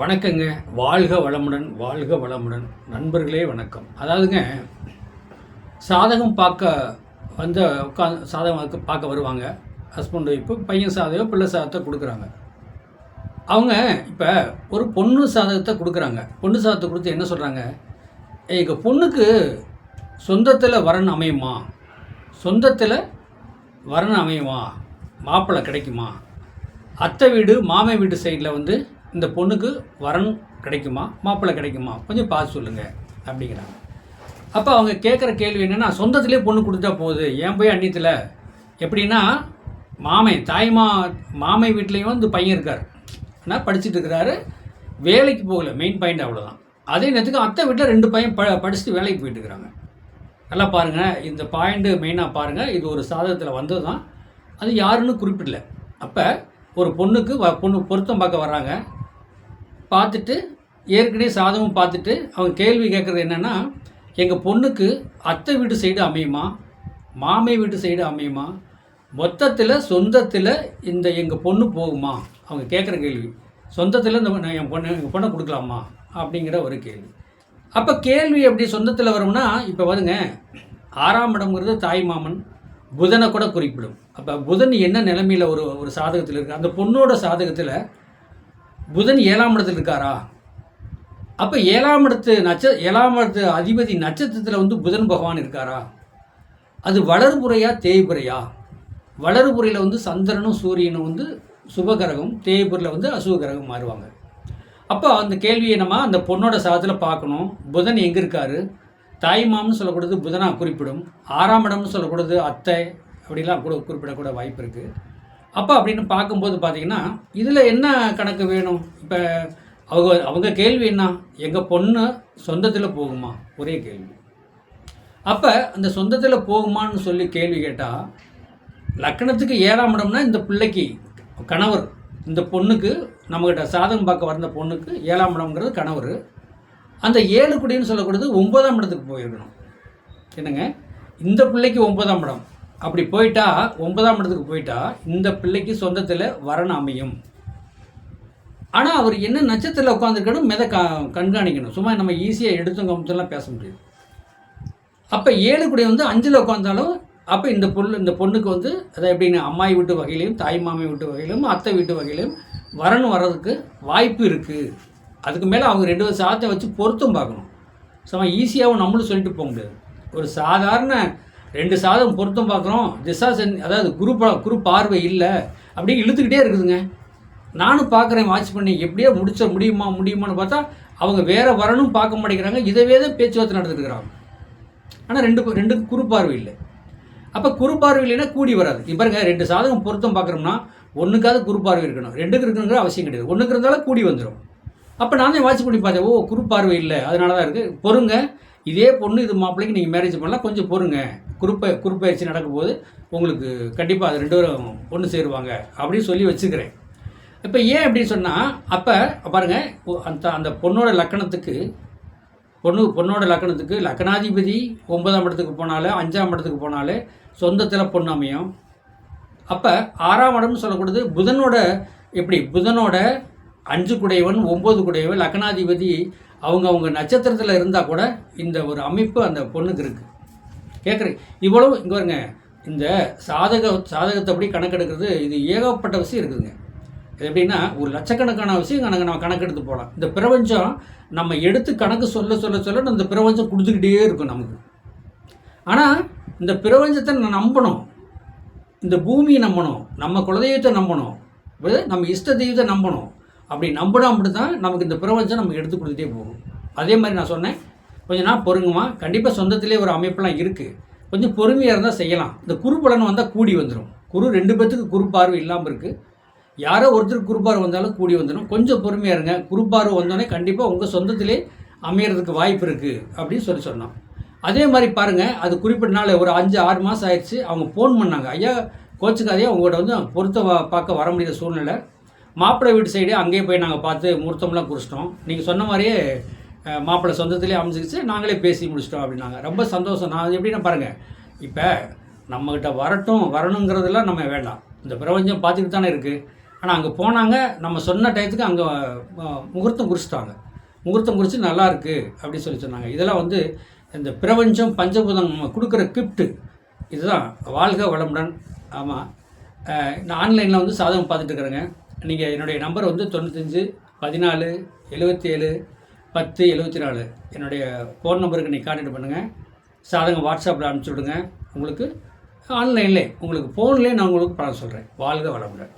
வணக்கங்க. வாழ்க வளமுடன் வாழ்க வளமுடன். நண்பர்களே வணக்கம். அதாவதுங்க சாதகம் பார்க்க வந்த உட்காந்து சாதகம் பார்க்க- பார்க்க வருவாங்க. ஹஸ்பண்ட் ஒய்ஃபு பையன் சாதகம் பிள்ளை சாதத்தை கொடுக்குறாங்க. அவங்க இப்போ ஒரு பொண்ணு சாதகத்தை கொடுக்குறாங்க. பொண்ணு சாதத்தை கொடுத்து என்ன சொல்கிறாங்க எங்கள் பொண்ணுக்கு சொந்தத்தில் வரன் அமையுமா? சொந்தத்தில் வரன் அமையுமா? மாப்பிள்ளை கிடைக்குமா? அத்தை வீடு மாமன் வீட்டு சைடில் வந்து இந்த பொண்ணுக்கு வரன் கிடைக்குமா? மாப்பிள்ளை கிடைக்குமா? கொஞ்சம் பார்த்து சொல்லுங்கள் அப்படிங்கிறாங்க. அப்போ அவங்க கேட்குற கேள்வி என்னென்னா சொந்தத்திலே பொண்ணு கொடுத்தா போகுது ஏன் போய் அன்னியத்தில் எப்படின்னா மாமை தாய்மா மாமை வீட்லேயும் வந்து பையன் இருக்கார். ஆனால் படிச்சுட்டு இருக்கிறாரு. வேலைக்கு போகல மெயின் பாயிண்ட் அவ்வளோதான் அதே நேரத்துக்கு அத்தை வீட்டில் ரெண்டு பையன் ப படிச்சுட்டு வேலைக்கு போயிட்டு இருக்கிறாங்க நல்லா பாருங்கள் இந்த பாயிண்ட்டு மெயினாக பாருங்கள் இது ஒரு சாதகத்தில் வந்தது தான் அது யாருன்னு குறிப்பிடல. அப்போ ஒரு பொண்ணுக்கு வ பொண்ணு பொருத்தம் பார்க்க வர்றாங்க. பார்த்துட்டு ஏற்கனவே சாதகம் பார்த்துட்டு அவங்க கேள்வி கேட்குறது என்னென்னா எங்கள் பொண்ணுக்கு அத்தை வீட்டு சைடு அமையுமா? மாமை வீட்டு சைடு அமையுமா? மொத்தத்தில் சொந்தத்தில் இந்த எங்கள் பொண்ணு போகுமா? அவங்க கேட்குற கேள்வி. சொந்தத்தில் இந்த என் பொண்ணு எங்கள் பொண்ணை கொடுக்கலாமா? அப்படிங்கிற ஒரு கேள்வி. அப்போ கேள்வி எப்படி சொந்தத்தில் வரும்னா இப்போ வருங்க ஆறாம் இடம்ங்கிறது தாய் மாமன் புதனை கூட குறிப்பிடும். அப்போ புதன் என்ன நிலைமையில் ஒரு ஒரு சாதகத்தில் இருக்குது அந்த பொண்ணோட சாதகத்தில் புதன் ஏழாம் இடத்துல இருக்காரா? அப்போ ஏழாம் இடத்து நட்ச ஏழாம் இடத்து அதிபதி நட்சத்திரத்தில் வந்து புதன் பகவான் இருக்காரா? அது வளர்புறையா தேய்புறையா வளர்புறையில் வந்து சந்திரனும் சூரியனும் வந்து சுபகிரகம் தேய்புறையில் வந்து அசுபகிரகம் மாறுவாங்க. அப்போ அந்த கேள்வியை நம்ம அந்த பொண்ணோட சாதத்தில் பார்க்கணும். புதன் எங்கே இருக்காரு? தாய்மாம்னு சொல்லக்கூடாது புதனா குறிப்பிடும். ஆறாம் இடம்னு சொல்லக்கூடாது அத்தை அப்படிலாம் கூட குறிப்பிடக்கூட வாய்ப்பு இருக்குது அப்போ அப்படின்னு பார்க்கும்போது பார்த்தீங்கன்னா இதில் என்ன கணக்கு வேணும்? இப்போ அவங்க அவங்க கேள்வி என்ன? எங்கள் பொண்ணு சொந்தத்தில் போகுமா? ஒரே கேள்வி. அப்போ அந்த சொந்தத்தில் போகுமான்னு சொல்லி கேள்வி கேட்டால் லக்கணத்துக்கு ஏழாம் இடம்னா இந்த பிள்ளைக்கு கணவர் இந்த பொண்ணுக்கு நம்மகிட்ட சாதகம் பார்க்க வந்த பொண்ணுக்கு ஏழாம் இடம்ங்கிறது கணவர். அந்த ஏழு குடின்னு சொல்லக்கூடாது ஒன்பதாம் இடத்துக்கு போயிருக்கணும். என்னங்க? இந்த பிள்ளைக்கு ஒன்பதாம் இடம். அப்படி போயிட்டா ஒன்பதாம் இடத்துக்கு போயிட்டா இந்த பிள்ளைக்கு சொந்தத்தில் வரன் அமையும். ஆனால் அவர் என்ன நட்சத்திரத்தில் உட்காந்துருக்கணும் மெத க கண்காணிக்கணும். சும்மா நம்ம ஈஸியாக எடுத்துங்க அமுத்தெல்லாம் பேச முடியாது. அப்போ ஏழு குடி வந்து அஞ்சில் உட்காந்தாலும் அப்போ இந்த பொண்ணு இந்த பொண்ணுக்கு வந்து அதை எப்படின்னு அம்மாய் வீட்டு வகையிலையும் தாய் மாமி வீட்டு வகையிலும் அத்தை வீட்டு வகையிலும் வரணும் வர்றதுக்கு வாய்ப்பு இருக்குது அதுக்கு மேலே அவங்க ரெண்டு சாதத்தை வச்சு பொருத்தம் பார்க்கணும். சும்மா ஈஸியாகவும் நம்மளும் சொல்லிட்டு போக முடியாது. ஒரு சாதாரண ரெண்டு சாதம் பொருத்தம் பார்க்குறோம். திசா சென் அதாவது குரு குரு பார்வை இல்லை. அப்படியே இழுத்துக்கிட்டே இருக்குதுங்க. நானும் பார்க்குறேன் வாட்ச் பண்ணி. எப்படியோ முடிச்ச முடியுமா முடியுமான்னு பார்த்தா அவங்க வேற வரணும் பார்க்க மாட்டேங்கிறாங்க. இதவே தான் பேச்சுவார்த்தை நடந்துட்டு ஆனால் ரெண்டு ரெண்டு குறு பார்வை இல்லை. அப்போ குறு பார்வை இல்லைன்னா கூடி வராது. இப்போ பாருங்க ரெண்டு சாதகம் பொருத்தம் பார்க்குறோம்னா ஒன்றுக்காவது குறு பார்வை இருக்கணும். ரெண்டுக்கு இருக்கணுங்கிற அவசியம் கிடையாது. ஒன்றுக்கு இருந்தாலும் கூடி வந்துடும் அப்போ நான் தான் வாட்ச் பண்ணி பார்த்தேன். ஓ குறு பார்வை இல்லை. அதனால தான் இருக்குது பொறுங்க. இதே பொண்ணு இது மாப்பிள்ளைக்கு நீங்கள் மேரேஜ் பண்ணலாம் கொஞ்சம் பொறுங்க. குறுப்பை குறுப்பயிற்சி நடக்கும்போது உங்களுக்கு கண்டிப்பாக அது ரெண்டு பேரும் ஒன்று சேருவாங்க அப்படின்னு சொல்லி வச்சுக்கிறேன் இப்போ ஏன் அப்படின்னு சொன்னால் அப்போ பாருங்கள் அந்த அந்த பொண்ணோட லக்கணத்துக்கு பொண்ணு பொண்ணோட லக்கணத்துக்கு லக்கணாதிபதி ஒன்பதாம் இடத்துக்கு போனாலே அஞ்சாம் இடத்துக்கு போனாலே சொந்தத்தில் பொண்ணு அமையும். அப்போ ஆறாம் இடம்னு சொல்லக்கூடாது புதனோட எப்படி புதனோட அஞ்சு குடையவன் ஒம்பது குடையவன் லக்கணாதிபதி அவங்க அவங்க நட்சத்திரத்தில் இருந்தால் கூட இந்த ஒரு அமைப்பு அந்த பொண்ணுக்கு இருக்குது கேட்குறேன் இவ்வளவு இங்கே வருங்க இந்த சாதக சாதகத்தைப்படி கணக்கெடுக்கிறது இது ஏகப்பட்ட விஷயம் இருக்குதுங்க. இது எப்படின்னா ஒரு லட்சக்கணக்கான விஷயம் கணக்கு நம்ம கணக்கெடுத்து போகலாம் இந்த பிரபஞ்சம் நம்ம எடுத்து கணக்கு சொல்ல சொல்ல சொல்ல இந்த பிரபஞ்சம் கொடுத்துக்கிட்டே இருக்கும் நமக்கு. ஆனால் இந்த பிரபஞ்சத்தை நான் நம்பணும். இந்த பூமியை நம்பணும். நம்ம குலதெய்வத்தை நம்பணும். நம்ம இஷ்ட தெய்வத்தை நம்பணும். அப்படி நம்பினா மட்டும்தான் நமக்கு இந்த பிரபஞ்சம் நமக்கு எடுத்து கொடுத்துட்டே போகும். அதே மாதிரி நான் சொன்னேன். கொஞ்சம் நான் பொறுங்குமா? கண்டிப்பாக சொந்தத்திலே ஒரு அமைப்பெல்லாம் இருக்குது கொஞ்சம் பொறுமையாக இருந்தால் செய்யலாம். இந்த குரு பலன் வந்தால் கூடி வந்துடும் குரு ரெண்டு பேர்த்துக்கு குறுப்பார்வை இல்லாமல் இருக்குது யாரோ ஒருத்தருக்கு குறுப்பார்வை வந்தாலும் கூடி வந்துடும் கொஞ்சம் பொறுமையாக இருங்க. குறுப்பார்வை வந்தோடனே கண்டிப்பாக உங்கள் சொந்தத்திலே அமையறதுக்கு வாய்ப்பு இருக்குது அப்படின்னு சொல்லி சொன்னோம் அதே மாதிரி பாருங்கள் அது குறிப்பிட்ட நாள் ஒரு அஞ்சு ஆறு மாதம் ஆயிடுச்சு. அவங்க ஃபோன் பண்ணாங்க. ஐயா கோச்சுக்காதே உங்கள்கிட்ட வந்து பொருத்த வ- பார்க்க வர முடியாத சூழ்நிலை. மாப்பிள்ளை வீட்டு சைடு அங்கேயே போய் நாங்கள் பார்த்து முகூர்த்தம்லாம் குறிச்சிட்டோம் நீங்கள் சொன்ன மாதிரியே மாப்பிள்ளை சொந்தத்திலே அமைஞ்சிக்கிச்சு நாங்களே பேசி முடிச்சிட்டோம் அப்படின்னாங்க. ரொம்ப சந்தோஷம். நான் எப்படின்னா பாருங்கள் இப்போ நம்மக்கிட்ட வரட்டும் வரணுங்கிறதெல்லாம் நம்ம வேண்டாம். இந்த பிரபஞ்சம் பார்த்துக்கிட்டு தானே இருக்குது ஆனால் அங்கே போனாங்க. நம்ம சொன்ன டயத்துக்கு அங்கே முகூர்த்தம் குறிச்சிட்டாங்க முகூர்த்தம் குறித்து நல்லா இருக்குது அப்படின்னு சொல்லி சொன்னாங்க. இதெல்லாம் வந்து இந்த பிரபஞ்சம் பஞ்சபூதம் நம்ம கொடுக்குற கிஃப்ட்டு இதுதான் வாழ்க வளமுடன். ஆமாம் நான் ஆன்லைனில் வந்து சாதகம் பார்த்துட்டு இருக்கிறேங்க. நீங்கள் என்னுடைய நம்பர் வந்து தொண்ணூத்தஞ்சு பதினாலு எழுபத்தி ஏழு பத்து எழுபத்தி நாலு என்னுடைய ஃபோன் நம்பருக்கு நீங்கள் கான்டாக்ட் பண்ணுங்கள் சாதகம் வாட்ஸ்அப்பில் அனுப்பிச்சி விடுங்க. உங்களுக்கு ஆன்லைன்லே உங்களுக்கு ஃபோன்லேயே நான் உங்களுக்கு பணம் சொல்கிறேன் வாழ்க வளமுடன்.